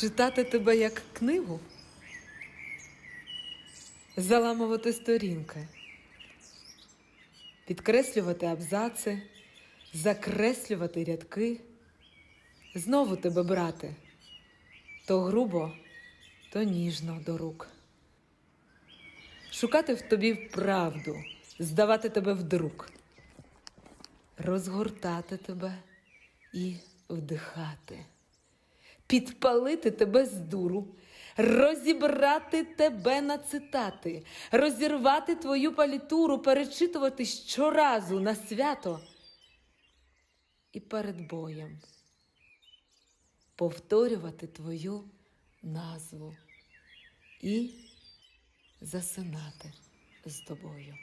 Читати тебе як книгу, заламувати сторінки, підкреслювати абзаци, закреслювати рядки, знову тебе брати. То грубо, то ніжно до рук. Шукати в тобі правду, здавати тебе вдруг, розгортати тебе і вдихати, підпалити тебе з дуру, розібрати тебе на цитати, розірвати твою палітуру, перечитувати щоразу на свято і перед боєм повторювати твою назву і засинати з тобою.